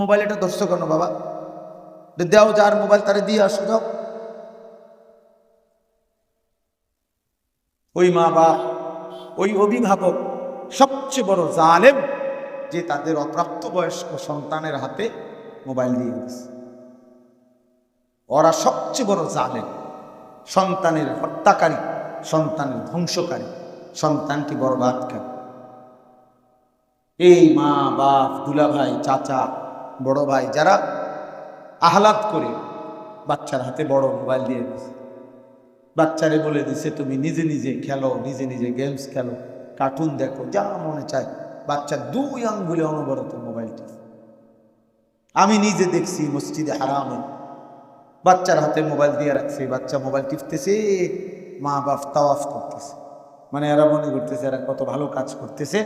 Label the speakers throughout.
Speaker 1: Mobile এটা ধরছো কেন বাবা? দেও যার মোবাইল তারে দিয়ে আসো ওই মা বাপ, ওই অভিভাবক, সবচেয়ে বড় জালেম যে তাদের অপ্রাপ্তবয়স্ক সন্তানের হাতে মোবাইল দিয়ে দিচ্ছে ওরা সবচেয়ে বড় জালেম। সন্তানের হত্যাকারী, সন্তানের ধ্বংসকারী, সন্তানকে বরবাদকারী এই মা বাপ, দুলাভাই, চাচা বড় ভাই, যারা আহ্লাদ করে, বাচ্চার হাতে বড় মোবাইল দিয়ে দিছে। বাচ্চারে বলে দিছে, তুমি নিজে নিজে খেলো, নিজে নিজে গেমস খেলো কার্টুন দেখো, যা মনে চায়। বাচ্চা দুই আঙ্গুলে অনবরত মোবাইলটি আমি নিজে দেখছি মসজিদে হারামে। বাচ্চার হাতে মোবাইল দিয়ে রাখছে, বাচ্চা মোবাইল টিপতেছে মা বাপ তাওয়াফ করতেছে। মানে এরা মনে করতেছে, এরা কত ভালো কাজ করতেছে,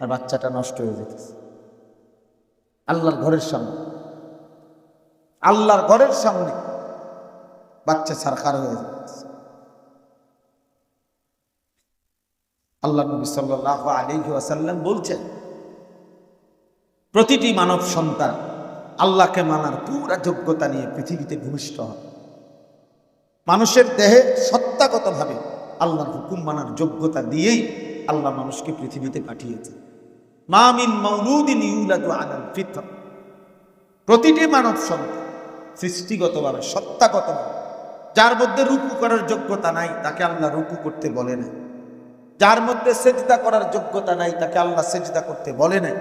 Speaker 1: আর বাচ্চাটা নষ্ট হয়ে যেতেছে। আল্লাহর ঘরের সামনে। আল্লাহর ঘরের সামনে বাচ্চা সারখার হয়ে যাচ্ছে। আল্লাহ নবী সাল্লাহ আলাইহি ওয়াসাল্লাম বলছেন, প্রতিটি মানব সন্তান আল্লাহকে মানার পুরা যোগ্যতা নিয়ে পৃথিবীতে ভূমিষ্ঠ হয়। মানুষের দেহে সত্তাগতভাবে আল্লাহর হুকুম মানার যোগ্যতা দিয়েই আল্লাহ মানুষকে পৃথিবীতে পাঠিয়েছে মামিন মৌলুদিন ইউলাদু আলাল ফিতর। প্রতিটি মানব সন্তান সৃষ্টিগতভাবে, সত্তাগতভাবে, যার মধ্যে রুকু করার যোগ্যতা নাই, তাকে আল্লাহ রুকু করতে বলে না যার মধ্যে সেজদা করার যোগ্যতা নাই, তাকে আল্লাহ সেজদা করতে বলে নাই।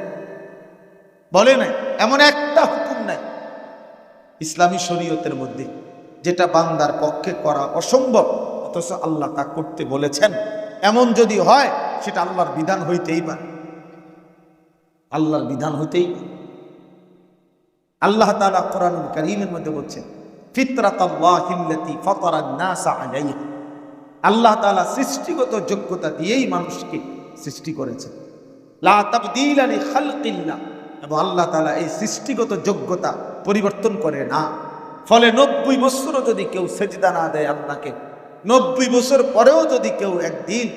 Speaker 1: বলে নাই, এমন একটা হুকুম নাই ইসলামী শরীয়তের মধ্যে, যেটা বান্দার পক্ষে করা অসম্ভব, অথচ আল্লাহ তা করতে বলেছেন। এমন যদি হয়, সেটা আল্লাহর বিধান হইতেই পারে। আল্লাহর বিধান হইতেই পারে। আল্লাহ তালা কোরআন কারীমের মধ্যে বলছেন আল্লাহ তাআলা সৃষ্টিগত যোগ্যতা দিয়েই মানুষকে সৃষ্টি লিখালকিল্লাহ এবং আল্লাহ তালা এই সৃষ্টিগত যোগ্যতা পরিবর্তন করে না। ফলে নব্বই বছরও যদি কেউ সেজদা না দেয় আল্লাহকে, নব্বই বছর পরেও যদি কেউ একদিন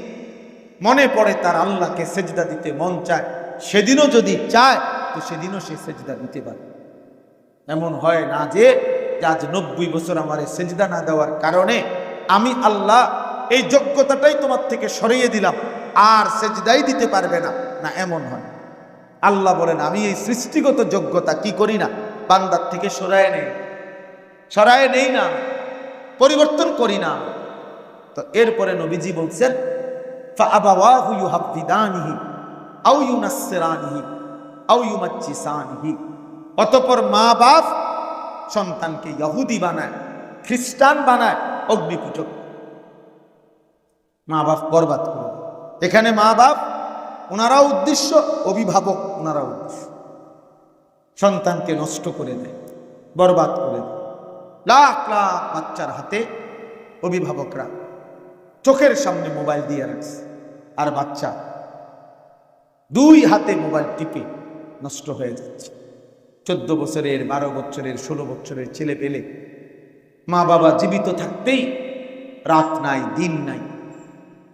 Speaker 1: মনে পড়ে তার আল্লাহকে সেজদা দিতে মন চায় সেদিনও যদি চায়, তো সেদিনও সে সেজদা দিতে পারে। এমন হয় না যে আজ নব্বই বছর আমার সেজদা না দেওয়ার কারণে আমি আল্লাহ এই যোগ্যতাটাই তোমার থেকে সরিয়ে দিলাম, আর সেজদাই দিতে পারবে না। না, এমন হয় আল্লাহ বলেন, আমি এই সৃষ্টিগত যোগ্যতা কি করি না? বান্দার থেকে সরায় নেই। সরায় নেই না। পরিবর্তন করি না। তো এরপরে নবীজি বলছেন আউ অতপর মা বাপ সন্তানকে ইহুদি বানায়, খ্রিস্টান বানায়, অগ্নিপূজক। মা বাপ বরবাদ করে এখানে মা বাপ ওনারা উদ্দেশ্য, অভিভাবক ওনারা উদ্দেশ্য। সন্তানকে নষ্ট করে দেয়, বরবাদ করে দেয়। লাখ লাখ বাচ্চার হাতে অভিভাবকরা চোখের সামনে মোবাইল দিয়ে রাখছে, আর বাচ্চা দুই হাতে মোবাইল টিপে নষ্ট হয়ে যাচ্ছে। চোদ্দ বছরের, বারো বছরের, ষোলো বছরের ছেলে পেলে মা বাবা জীবিত থাকতেই রাত নাই, দিন নাই।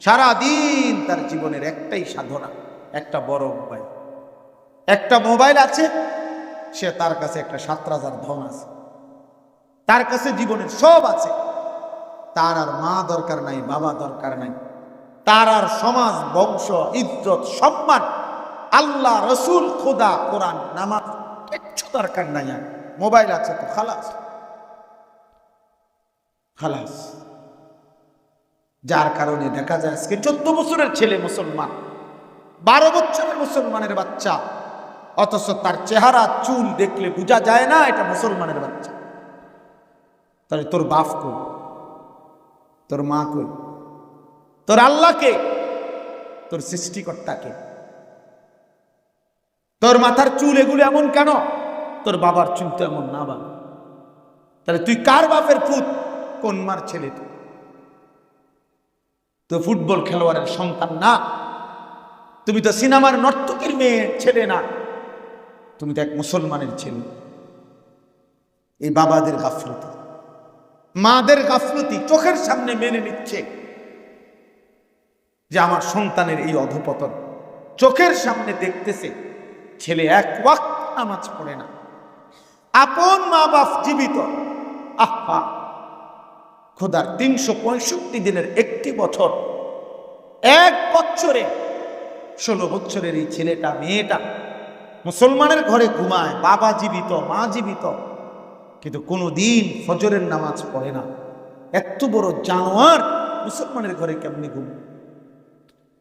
Speaker 1: সারা দিন তার জীবনের একটাই সাধনা, একটা বড় মোবাইল। একটা মোবাইল আছে, সে তার কাছে একটা সাত রাজার ধন আছে। তার কাছে জীবনের সব আছে। তার আর মা দরকার নাই, বাবা দরকার নাই। তার আর সমাজ, বংশ, ইজ্জত, সম্মান আল্লাহ, রসুল, খোদা, কোরআন, নামাজ, কিচ্ছু দরকার নাই আর। মোবাইল আছে তো, খালাস। খালাস। যার কারণে দেখা যায় আজকে চোদ্দ বছরের ছেলে মুসলমান, বারো বছরের মুসলমানের বাচ্চা, অথচ তার চেহারা, চুল দেখলে বোঝা যায় না এটা মুসলমানের বাচ্চা। তাহলে তোর বাপ কই? তোর মা কই? তোর আল্লাহকে তোর সৃষ্টিকর্তাকে তোর মাথার চুল এগুলো এমন কেন? তোর বাবার চুল তো এমন না বাবা। তাহলে তুই কার বাপের পুত? কোন মার ছেলে তুই তো ফুটবল খেলোয়াড়ের সন্তান না। তুমি তো সিনেমার নর্তকীর মেয়ে, ছেলে না। তুমি তো এক মুসলমানের ছেলে। এই বাবাদের গাফলতি। মাদের গাফলতি চোখের সামনে মেনে নিচ্ছে যে আমার সন্তানের এই অধপতন চোখের সামনে দেখতেছে ছেলে এক ওয়াক্ত নামাজ পড়ে না। আপন মা বাপ জীবিত। আহা! খোদার তিনশো পঁয়ষট্টি দিনের একটি বছর, এক বছরে ষোলো বছরের এই ছেলেটা, মেয়েটা মুসলমানের ঘরে ঘুমায়, বাবা জীবিত, মা জীবিত, কিন্তু কোনো দিন ফজরের নামাজ পড়ে না। এত বড় জানোয়ার মুসলমানের ঘরে কেমনি ঘুম?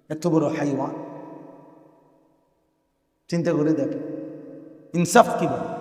Speaker 1: এত বড় হাইওয়ান? চিন্তা করে দেখে। ইনসাফ কি বলে?